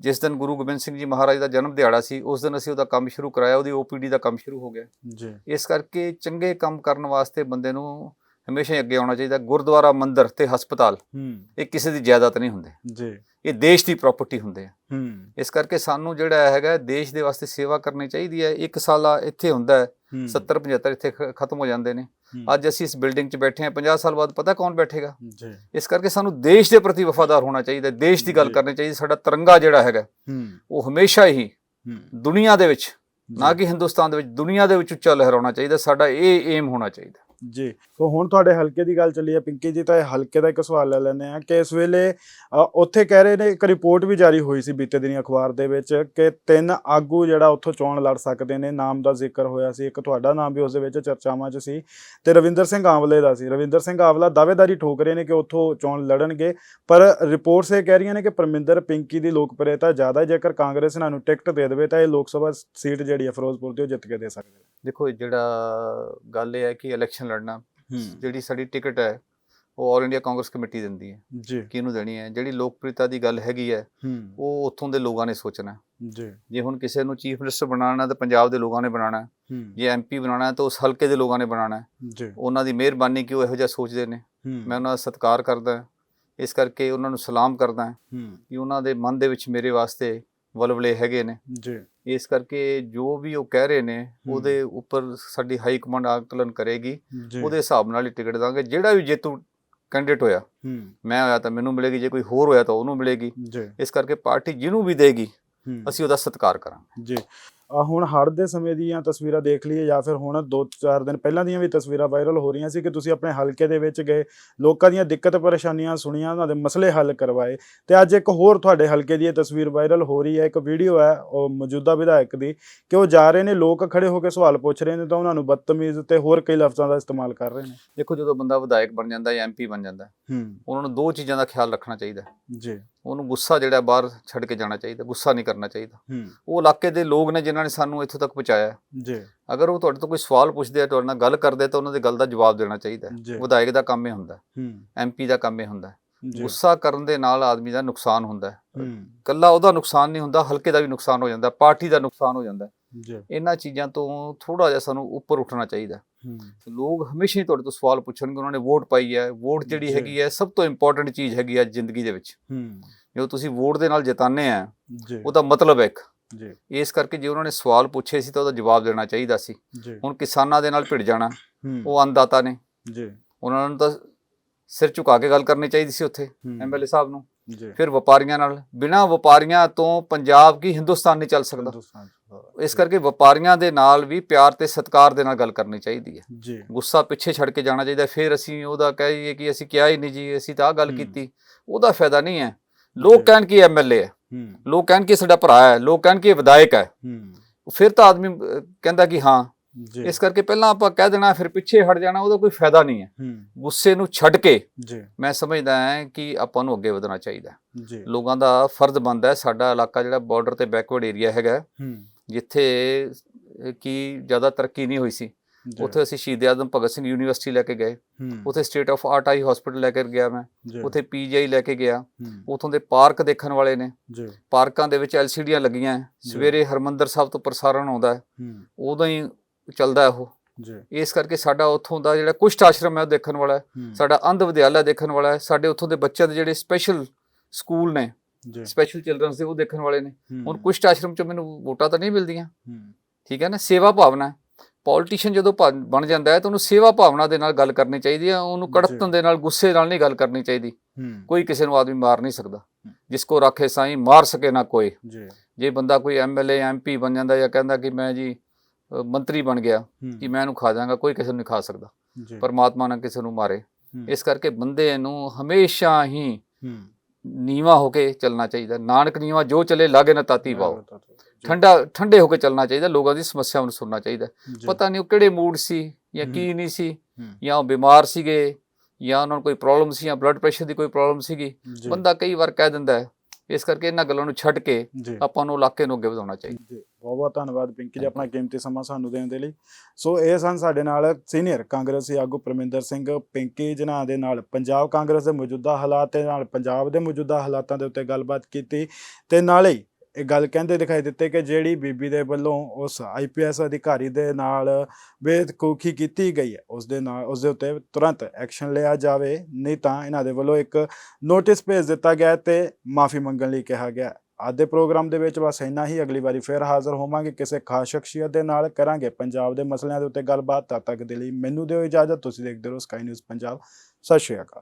ਜਿਸ ਦਿਨ ਗੁਰੂ ਗੋਬਿੰਦ ਸਿੰਘ ਜੀ ਮਹਾਰਾਜ ਦਾ ਜਨਮ ਦਿਹਾੜਾ ਸੀ ਉਸ ਦਿਨ ਅਸੀਂ ਉਹਦਾ ਕੰਮ ਸ਼ੁਰੂ ਕਰਾਇਆ ਉਹਦੀ ਓਪੀਡੀ ਦਾ ਕੰਮ ਸ਼ੁਰੂ ਹੋ ਗਿਆ। ਜੀ। ਇਸ ਕਰਕੇ ਚੰਗੇ ਕੰਮ ਕਰਨ ਵਾਸਤੇ ਬੰਦੇ ਨੂੰ ਹਮੇਸ਼ਾ ਅੱਗੇ ਆਉਣਾ ਚਾਹੀਦਾ। ਗੁਰਦੁਆਰਾ ਮੰਦਿਰ ਤੇ ਹਸਪਤਾਲ ਹੂੰ। ਇਹ ਕਿਸੇ ਦੀ ਜਾਇਦਾਦ ਨਹੀਂ ਹੁੰਦੇ। ਜੀ। ਇਹ ਦੇਸ਼ ਦੀ ਪ੍ਰਾਪਰਟੀ ਹੁੰਦੇ ਆ। ਹੂੰ। ਇਸ ਕਰਕੇ ਸਾਨੂੰ ਜਿਹੜਾ ਹੈਗਾ ਦੇਸ਼ ਦੇ ਵਾਸਤੇ ਸੇਵਾ ਕਰਨੀ ਚਾਹੀਦੀ ਹੈ। ਇੱਕ ਸਾਲਾ ਇੱਥੇ ਹੁੰਦਾ ਹੈ ਹੂੰ। 70 75 ਇੱਥੇ ਖਤਮ ਹੋ ਜਾਂਦੇ ਨੇ। ਅੱਜ ਅਸੀਂ ਇਸ ਬਿਲਡਿੰਗ 'ਚ ਬੈਠੇ ਹਾਂ 50 ਸਾਲ ਬਾਅਦ ਪਤਾ ਕੌਣ ਬੈਠੇਗਾ? ਜੀ। ਇਸ ਕਰਕੇ ਸਾਨੂੰ ਦੇਸ਼ ਦੇ ਪ੍ਰਤੀ ਵਫਾਦਾਰ ਹੋਣਾ ਚਾਹੀਦਾ ਦੇਸ਼ ਦੀ ਗੱਲ। ਕਰਨੀ ਚਾਹੀਦੀ ਸਾਡਾ ਤਿਰੰਗਾ ਜਿਹੜਾ ਹੈਗਾ ਉਹ ਹਮੇਸ਼ਾ ਹੀ ਦੁਨੀਆ ਦੇ ਵਿੱਚ ਨਾ। ਕਿ ਹਿੰਦੁਸਤਾਨ ਦੇ ਵਿੱਚ ਦੁਨੀਆ ਦੇ ਵਿੱਚ ਉੱਚਾ ਲਹਿਰਾਉਣਾ ਚਾਹੀਦਾ ਸਾਡਾ ਇਹ ਏਮ ਹੋਣਾ ਚਾਹੀਦਾ। ਜੀ। ਸੋ ਹੁਣ ਤੁਹਾਡੇ ਹਲਕੇ ਦੀ ਗੱਲ ਚੱਲੀ ਹੈ ਪਿੰਕੀ ਜੀ, ਤਾਂ ਇਹ ਹਲਕੇ ਦਾ ਇੱਕ ਸਵਾਲ ਲੈ ਲੈਂਦੇ ਆ ਕਿ ਇਸ ਵੇਲੇ ਉੱਥੇ ਕਹਿ ਰਹੇ ਨੇ ਇੱਕ ਰਿਪੋਰਟ ਵੀ ਜਾਰੀ ਹੋਈ ਸੀ ਬੀਤੇ ਦਿਨੀ ਅਖਬਾਰ ਦੇ ਵਿੱਚ ਕਿ ਤਿੰਨ ਆਗੂ ਜਿਹੜਾ ਉੱਥੋਂ ਚੋਣ ਲੜ ਸਕਦੇ ਨੇ। ਨਾਮ ਦਾ ਜ਼ਿਕਰ ਹੋਇਆ ਸੀ, ਇੱਕ ਤੁਹਾਡਾ ਨਾਮ ਵੀ ਉਸ ਦੇ ਵਿੱਚ ਚਰਚਾਵਾਂ 'ਚ ਸੀ ਤੇ ਰਵਿੰਦਰ ਸਿੰਘ ਆਵਲੇ ਦਾ ਸੀ। ਰਵਿੰਦਰ ਸਿੰਘ ਆਵਲਾ ਦਾਅਵੇਦਾਰੀ ਠੋਕ ਰਹੇ ਨੇ ਕਿ ਉੱਥੋਂ ਚੋਣ ਲੜਨਗੇ, ਪਰ ਰਿਪੋਰਟਸ ਇਹ ਕਹਿ ਰਹੀਆਂ ਨੇ ਕਿ ਪਰਮਿੰਦਰ ਪਿੰਕੀ ਦੀ ਲੋਕਪ੍ਰਿਯਤਾ ਜ਼ਿਆਦਾ ਜੇਕਰ ਕਾਂਗਰਸ ਇਹਨਾਂ ਨੂੰ ਟਿਕਟ ਦੇ ਦੇਵੇ, ਤਾਂ ਇਹ ਲੋਕ ਸਭਾ ਸੀਟ ਜਿਹੜੀ ਹੈ ਫਿਰੋਜ਼ਪੁਰ ਦੀ ਉਹ ਜਿੱਤ ਕੇ ਦੇ ਸਕਦੇ ਦੇਖੋ ਜਿਹੜਾ ਗੱਲ ਇਹ ਹੈ ਕਿ ਇਲੈਕਸ਼ਨ ਲੜਨਾ ਜਿਹੜੀ ਸਾਡੀ ਟਿਕਟ ਹੈ ਉਹ ਆਲ ਇੰਡੀਆ ਕਾਂਗਰਸ ਕਮੇਟੀ ਦਿੰਦੀ ਹੈ। ਜੀ। ਕਿਹਨੂੰ ਦੇਣੀ ਹੈ? ਜਿਹੜੀ ਲੋਕਪ੍ਰਿਯਤਾ ਦੀ ਗੱਲ ਹੈਗੀ ਹੈ ਉਹ ਉੱਥੋਂ ਦੇ ਲੋਕਾਂ ਨੇ ਸੋਚਣਾ। ਜੀ। ਜੇ ਹੁਣ ਕਿਸੇ ਨੂੰ ਚੀਫ ਮਿਨਿਸਟਰ ਬਣਾਉਣਾ ਤਾਂ ਪੰਜਾਬ ਦੇ ਲੋਕਾਂ ਨੇ ਬਣਾਉਣਾ। ਜੇ ਐਮਪੀ ਬਣਾਉਣਾ ਤਾਂ ਉਸ ਹਲਕੇ ਦੇ ਲੋਕਾਂ ਨੇ ਬਣਾਉਣਾ। ਜੀ। ਉਹਨਾਂ ਦੀ ਮਿਹਰਬਾਨੀ ਕਿ ਉਹ ਇਹੋ ਜਿਹਾ ਸੋਚਦੇ ਨੇ? ਮੈਂ ਉਹਨਾਂ ਦਾ ਸਤਿਕਾਰ ਕਰਦਾ। ਇਸ ਕਰਕੇ ਉਹਨਾਂ ਨੂੰ ਸਲਾਮ ਕਰਦਾ। ਕਿ ਉਹਨਾਂ ਦੇ ਮਨ ਦੇ ਵਿੱਚ ਮੇਰੇ ਵਾਸਤੇ ਵਲਵਲੇ ਹੈਗੇ ਨੇ। ਜੀ। ਇਸ ਕਰਕੇ ਜੋ ਵੀ ਉਹ ਕਹਿ ਰਹੇ ਨੇ ਉਹਦੇ ਉੱਪਰ ਸਾਡੀ ਹਾਈ ਕਮਾਂਡ ਆਕਲਨ ਕਰੇਗੀ। ਉਹਦੇ ਹਿਸਾਬ ਨਾਲ ਹੀ ਟਿਕਟ ਦਾਂਗੇ ਜਿਹੜਾ ਵੀ ਜੇਤੂ ਕੈਂਡੀਡੇਟ ਹੋਇਆ ਮੈਂ ਹੋਇਆ ਤਾਂ ਮੈਨੂੰ ਮਿਲੇਗੀ ਜੇ ਕੋਈ ਹੋਰ ਹੋਇਆ ਤਾਂ ਉਹਨੂੰ ਮਿਲੇਗੀ। ਇਸ ਕਰਕੇ ਪਾਰਟੀ ਜਿਹਨੂੰ ਵੀ ਦੇਗੀ ਅਸੀਂ ਉਹਦਾ ਸਤਿਕਾਰ ਕਰਾਂਗੇ। ਜੀ। ਹੁਣ ਹੜ੍ਹ ਦੇ ਸਮੇਂ ਦੀਆਂ ਤਸਵੀਰਾਂ ਦੇਖ ਲਈਏ ਜਾਂ ਫਿਰ ਹੁਣ 2-4 ਦਿਨ ਪਹਿਲਾਂ ਦੀਆਂ ਵੀ ਤਸਵੀਰਾਂ ਵਾਇਰਲ ਹੋ ਰਹੀਆਂ ਸੀ ਕਿ ਤੁਸੀਂ ਆਪਣੇ ਹਲਕੇ ਦੇ ਵਿੱਚ ਗਏ ਲੋਕਾਂ ਦੀਆਂ ਦਿੱਕਤ ਪਰੇਸ਼ਾਨੀਆਂ ਸੁਣੀਆਂ ਉਹਨਾਂ ਦੇ ਮਸਲੇ ਹੱਲ ਕਰਵਾਏ ਤੇ ਅੱਜ ਇੱਕ ਹੋਰ ਤੁਹਾਡੇ ਹਲਕੇ ਦੀ ਇਹ ਤਸਵੀਰ ਵਾਇਰਲ ਹੋ ਰਹੀ ਹੈ ਇੱਕ ਵੀਡੀਓ ਹੈ ਉਹ ਮੌਜੂਦਾ ਵਿਧਾਇਕ ਦੀ ਕਿ ਉਹ ਜਾ ਰਹੇ ਨੇ ਲੋਕ ਖੜੇ ਹੋ ਕੇ ਸਵਾਲ ਪੁੱਛ ਰਹੇ ਨੇ ਤਾਂ ਉਹਨਾਂ ਨੂੰ ਬਦਤਮੀਜ਼ ਤੇ ਹੋਰ ਕਈ ਲਫ਼ਜ਼ਾਂ ਦਾ ਇਸਤੇਮਾਲ ਕਰ ਰਹੇ ਨੇ। ਦੇਖੋ ਜਦੋਂ ਬੰਦਾ ਵਿਧਾਇਕ ਬਣ ਜਾਂਦਾ ਜਾਂ ਐਮਪੀ ਬਣ ਜਾਂਦਾ ਹੂੰ। ਉਹਨਾਂ ਨੂੰ ਦੋ ਚੀਜ਼ਾਂ ਦਾ ਖਿਆਲ ਰੱਖਣਾ ਚਾਹੀਦਾ। ਜੀ। ਉਹਨੂੰ ਗੁੱਸਾ ਜਿਹੜਾ ਬਾਹਰ ਛੱਡ ਕੇ ਜਾਣਾ ਚਾਹੀਦਾ ਗੁੱਸਾ ਨਹੀਂ ਕਰਨਾ ਚਾਹੀਦਾ। ਉਹ ਇਲਾਕੇ ਦੇ ਲੋਕ ਨੇ ਜਿਨ੍ਹਾਂ ਨੇ ਸਾਨੂੰ ਇੱਥੋਂ ਤੱਕ ਪਹੁੰਚਾਇਆ ਜੀ। ਅਗਰ ਉਹ ਤੁਹਾਡੇ ਤੋਂ ਕੋਈ ਸਵਾਲ ਪੁੱਛਦੇ ਆ ਤੁਹਾਡੇ ਨਾਲ ਗੱਲ ਕਰਦੇ ਤਾਂ ਉਹਨਾਂ ਦੀ ਗੱਲ ਦਾ ਜਵਾਬ ਦੇਣਾ ਚਾਹੀਦਾ ਵਿਧਾਇਕ ਦਾ ਕੰਮ ਇਹ ਹੁੰਦਾ ਹੂੰ। ਐਮਪੀ ਦਾ ਕੰਮ ਇਹ ਹੁੰਦਾ ਗੁੱਸਾ ਕਰਨ ਦੇ ਨਾਲ ਆਦਮੀ ਦਾ ਨੁਕਸਾਨ ਹੁੰਦਾ ਕੱਲਾ ਉਹਦਾ ਨੁਕਸਾਨ ਨਹੀਂ ਹੁੰਦਾ ਹਲਕੇ ਦਾ ਵੀ ਨੁਕਸਾਨ ਹੋ ਜਾਂਦਾ ਪਾਰਟੀ ਦਾ ਨੁਕਸਾਨ ਹੋ ਜਾਂਦਾ ਇਹਨਾਂ ਚੀਜ਼ਾਂ ਤੋਂ ਥੋੜਾ ਜਿਹਾ ਸਾਨੂੰ ਉੱਪਰ ਉੱਠਣਾ ਚਾਹੀਦਾ ਹੂੰ। ਲੋਕ ਹਮੇਸ਼ਾ ਹੀ ਤੁਹਾਡੇ ਤੋਂ ਸਵਾਲ ਪੁੱਛਣਗੇ ਉਹਨਾਂ ਨੇ ਵੋਟ ਪਾਈ ਹੈ ਵੋਟ ਜਿਹੜੀ। ਹੈਗੀ ਹੈ ਸਭ ਤੋਂ ਇੰਪੋਰਟੈਂਟ ਚੀਜ਼ ਹੈਗੀ ਹੈ ਜ਼ਿੰਦਗੀ ਦੇ ਵਿੱਚ। ਹੂੰ। ਜੋ ਤੁਸੀਂ ਵੋਟ ਦੇ ਨਾਲ ਜਿਤਾਨੇ ਆ ਉਹਦਾ ਮਤਲਬ ਹੈ ਇੱਕ। ਜੀ। ਇਸ ਕਰਕੇ ਜੇ ਉਹਨਾਂ ਨੇ ਸਵਾਲ ਪੁੱਛੇ ਸੀ ਤਾਂ ਉਹਦਾ ਜਵਾਬ ਦੇਣਾ ਚਾਹੀਦਾ ਸੀ। ਹੁਣ ਕਿਸਾਨਾਂ ਦੇ ਨਾਲ ਭਿੜ ਜਾਣਾ ਉਹ ਅੰਨਦਾਤਾ ਨੇ। ਜੀ। ਉਹਨਾਂ ਨੂੰ ਤਾਂ ਸਿਰ ਝੁਕਾ ਕੇ ਗੱਲ ਕਰਨੀ ਚਾਹੀਦੀ ਸੀ ਉੱਥੇ ਐਮਐਲਏ ਸਾਹਿਬ ਨੂੰ। ਫਿਰ ਵਪਾਰੀਆਂ ਨਾਲ ਬਿਨਾਂ ਵਪਾਰੀਆਂ ਤੋਂ ਪੰਜਾਬ ਕੀ ਹਿੰਦੁਸਤਾਨ ਨਹੀਂ ਚੱਲ ਸਕਦਾ। ਇਸ ਕਰਕੇ ਵਪਾਰੀਆਂ ਦੇ ਨਾਲ ਵੀ ਪਿਆਰ ਤੇ ਸਤਿਕਾਰ ਦੇ ਨਾਲ ਗੱਲ ਕਰਨੀ ਚਾਹੀਦੀ ਹੈ। ਜੀ। ਗੁੱਸਾ ਪਿੱਛੇ ਛੱਡ ਕੇ ਜਾਣਾ ਚਾਹੀਦਾ। ਫਿਰ ਅਸੀਂ ਉਹਦਾ ਕਹੀਏ ਕਿ ਅਸੀਂ ਕਿਹਾ ਹੀ ਨਹੀਂ ਜੀ ਅਸੀਂ ਤਾਂ ਆ ਗੱਲ। ਕੀਤੀ। ਉਹਦਾ ਫਾਇਦਾ ਨਹੀਂ ਹੈ। ਲੋਕ ਕਹਿਣ ਕਿ ਐਮਐਲਏ ਹੈ। ਲੋਕ ਕਹਿਣ ਕਿ ਸਾਡਾ ਭਰਾ ਹੈ। ਲੋਕ ਕਹਿਣ ਕਿ ਵਿਧਾਇਕ ਹੈ। ਫਿਰ ਤਾਂ ਆਦਮੀ ਕਹਿੰਦਾ ਕਿ ਹਾਂ ਇਸ ਕਰਕੇ ਪਹਿਲਾਂ ਆਪਾਂ ਕਹਿ ਦੇਣਾ ਫਿਰ ਪਿੱਛੇ ਹਟ ਜਾਣਾ ਉਹਦਾ ਕੋਈ ਫਾਇਦਾ ਨਹੀਂ ਹੈ। ਗੁੱਸੇ ਨੂੰ ਛੱਡ ਕੇ ਜੀ। ਮੈਂ ਸਮਝਦਾ ਹਾਂ ਕਿ ਆਪਾਂ ਨੂੰ ਅੱਗੇ ਵਧਣਾ ਚਾਹੀਦਾ ਲੋਕਾਂ ਦਾ ਫਰਜ਼ ਬਣਦਾ ਹੈ ਸਾਡਾ ਇਲਾਕਾ ਜਿਹੜਾ ਬਾਰਡਰ ਤੇ ਬੈਕਵਰਡ ਏਰੀਆ ਹੈਗਾ ਜਿੱਥੇ ਕੀ ਜ਼ਿਆਦਾ ਤਰੱਕੀ ਨਹੀਂ ਹੋਈ ਸੀ। ਉੱਥੇ ਅਸੀਂ ਸ਼ਹੀਦ ਆਜ਼ਮ ਭਗਤ ਸਿੰਘ ਯੂਨੀਵਰਸਿਟੀ ਲੈ ਕੇ ਗਏ। ਉੱਥੇ state of art eye hospital ਲੈ ਕੇ ਗਿਆ ਮੈਂ। ਉੱਥੇ ਪੀਜੀਆਈ ਲੈ ਕੇ ਗਿਆ। ਉਥੋਂ ਦੇ ਪਾਰਕ ਦੇਖਣ ਵਾਲੇ ਨੇ। ਜੀ। ਪਾਰਕਾਂ ਦੇ ਵਿੱਚ ਐਲਸੀਡੀਆਂ ਲੱਗੀਆਂ। ਸਵੇਰੇ ਹਰਮੰਦਰ ਸਾਹਿਬ ਤੋਂ ਪ੍ਰਸਾਰਣ ਆਉਂਦਾ ਉਦੋਂ ਹੀ ਚੱਲਦਾ ਉਹ। ਜੀ। ਇਸ ਕਰਕੇ ਸਾਡਾ ਉੱਥੋਂ ਦਾ ਜਿਹੜਾ ਕੁਸ਼ਟ ਆਸ਼ਰਮ ਹੈ ਉਹ ਦੇਖਣ ਵਾਲਾ ਹੈ। ਸਾਡਾ ਅੰਧ ਵਿਦਿਆਲਾ ਦੇਖਣ ਵਾਲਾ ਹੈ। ਸਾਡੇ ਉੱਥੋਂ ਦੇ ਬੱਚਿਆਂ ਦੇ ਜਿਹੜੇ ਸਪੈਸ਼ਲ ਸਕੂਲ ਨੇ ਜੀ। ਸਪੈਸ਼ਲ ਚਿਲਡਰਨਸ ਦੇ ਉਹ ਦੇਖਣ ਵਾਲੇ ਨੇ। ਹੁਣ ਕੁਸ਼ਟ ਆਸ਼ਰਮ ਚ ਮੈਨੂੰ ਵੋਟਾਂ ਤਾਂ ਨਹੀਂ ਮਿਲਦੀਆਂ। ਠੀਕ ਹੈ ਨਾ? ਸੇਵਾ ਭਾਵਨਾ ਪੋਲੀਟੀਸ਼ੀਅਨ ਜਦੋਂ ਬਣ ਜਾਂਦਾ ਹੈ ਤਾਂ ਉਹਨੂੰ ਸੇਵਾ ਭਾਵਨਾ ਦੇ ਨਾਲ ਗੱਲ ਕਰਨੀ ਚਾਹੀਦੀ ਹੈ। ਉਹਨੂੰ। ਕੜਤਨ ਦੇ ਨਾਲ ਗੁੱਸੇ ਨਾਲ ਨਹੀਂ ਗੱਲ ਕਰਨੀ ਚਾਹੀਦੀ। ਕੋਈ ਕਿਸੇ ਨੂੰ ਆਦਮੀ ਮਾਰ ਨਹੀਂ ਸਕਦਾ। ਜਿਸ ਕੋ ਰੱਖੇ ਸਾਈਂ ਮਾਰ ਸਕੇ ਨਾ ਕੋਈ। ਜੀ। ਜੇ ਬੰਦਾ ਕੋਈ ਐਮਐਲਏ ਐਮਪੀ ਬਣ ਜਾਂਦਾ ਜਾਂ ਕਹਿੰਦਾ ਕਿ ਮੈਂ ਜੀ ਮੰਤਰੀ ਬਣ ਗਿਆ ਕਿ ਮੈਂ ਇਹਨੂੰ ਖਾ ਜਾਵਾਂਗਾ ਕੋਈ ਕਿਸੇ ਨੂੰ ਨਹੀਂ ਖਾ ਸਕਦਾ। ਪਰਮਾਤਮਾ ਨਾ ਕਿਸੇ ਨੂੰ ਮਾਰੇ। ਇਸ ਕਰਕੇ ਬੰਦੇ ਨੂੰ ਹਮੇਸ਼ਾ ਹੀ ਨੀਵਾ ਹੋ ਕੇ ਚੱਲਣਾ ਚਾਹੀਦਾ। ਨਾਨਕ ਨੀਵਾ ਜੋ ਚੱਲੇ ਲਾਗੇ ਨਾ ਤਾਤੀ ਪਾਓ ਠੰਡਾ ਠੰਡੇ ਹੋ ਕੇ ਚੱਲਣਾ ਚਾਹੀਦਾ। ਲੋਕਾਂ ਦੀ ਸਮੱਸਿਆਵਾਂ ਨੂੰ ਸੁਣਨਾ ਚਾਹੀਦਾ। ਪਤਾ ਨਹੀਂ ਉਹ ਕਿਹੜੇ ਮੂਡ ਸੀ ਜਾਂ। ਕੀ ਨਹੀਂ ਸੀ ਜਾਂ ਉਹ ਬਿਮਾਰ ਸੀਗੇ ਜਾਂ ਉਹਨਾਂ ਨੂੰ ਕੋਈ ਪ੍ਰੋਬਲਮ ਸੀ ਜਾਂ ਬਲੱਡ ਪ੍ਰੈਸ਼ਰ ਦੀ ਕੋਈ ਪ੍ਰੋਬਲਮ ਸੀਗੀ। ਬੰਦਾ ਕਈ ਵਾਰ ਕਹਿ ਦਿੰਦਾ ਹੈ ਇਸ ਕਰਕੇ ਇਹਨਾਂ ਗੱਲਾਂ ਨੂੰ ਛੱਡ ਕੇ ਆਪਾਂ ਨੂੰ ਇਲਾਕੇ ਨੂੰ ਅੱਗੇ ਵਧਾਉਣਾ ਚਾਹੀਦਾ। ਜੀ ਬਹੁਤ ਬਹੁਤ ਧੰਨਵਾਦ ਪਿੰਕੀ ਜੀ ਆਪਣਾ ਕੀਮਤੀ ਸਮਾਂ ਸਾਨੂੰ ਦੇਣ ਦੇ ਲਈ। ਸੋ ਇਹ ਸਨ ਸਾਡੇ ਨਾਲ ਸੀਨੀਅਰ ਕਾਂਗਰਸੀ ਆਗੂ ਪਰਮਿੰਦਰ ਸਿੰਘ ਪਿੰਕੀ ਜਿਨ੍ਹਾਂ ਦੇ ਨਾਲ ਪੰਜਾਬ ਕਾਂਗਰਸ ਦੇ ਮੌਜੂਦਾ ਹਾਲਾਤ ਤੇ ਨਾਲ ਪੰਜਾਬ ਦੇ ਮੌਜੂਦਾ ਹਾਲਾਤਾਂ ਦੇ ਉੱਤੇ ਗੱਲਬਾਤ ਕੀਤੀ ਤੇ ਨਾਲੇ ਇਹ ਗੱਲ ਕਹਿੰਦੇ ਦਿਖਾਈ ਦਿੱਤੇ ਕਿ ਜਿਹੜੀ ਬੀਬੀ ਦੇ ਵੱਲੋਂ ਉਸ ਆਈਪੀਐਸ ਅਧਿਕਾਰੀ ਦੇ ਨਾਲ ਬੇਦਕੂਖੀ ਕੀਤੀ ਗਈ ਹੈ ਉਸ ਦੇ ਨਾਲ ਉਸ ਦੇ ਉੱਤੇ ਤੁਰੰਤ ਐਕਸ਼ਨ ਲਿਆ ਜਾਵੇ, ਨਹੀਂ ਤਾਂ ਇਹਨਾਂ ਦੇ ਵੱਲੋਂ ਇੱਕ ਨੋਟਿਸ ਭੇਜ ਦਿੱਤਾ ਗਿਆ ਹੈ ਤੇ ਮਾਫੀ ਮੰਗਣ ਲਈ ਕਿਹਾ ਗਿਆ। ਅੱਜ ਦੇ ਪ੍ਰੋਗਰਾਮ ਦੇ ਵਿੱਚ ਬਸ ਇੰਨਾ ਹੀ, ਅਗਲੀ ਵਾਰੀ ਫੇਰ ਹਾਜ਼ਰ ਹੋਵਾਂਗੇ, ਕਿਸੇ ਖਾਸ ਸ਼ਖਸੀਅਤ ਦੇ ਨਾਲ ਕਰਾਂਗੇ ਪੰਜਾਬ ਦੇ ਮਸਲਿਆਂ ਦੇ ਉੱਤੇ ਗੱਲਬਾਤ। ਤਦ ਤੱਕ ਦੇ ਲਈ ਮੈਨੂੰ ਦਿਓ ਇਜਾਜ਼ਤ, ਤੁਸੀਂ ਦੇਖਦੇ ਰਹੋ ਸਕਾਈ ਨਿਊਜ਼ ਪੰਜਾਬ। ਸਤਿ ਸ਼੍ਰੀ ਅਕਾਲ।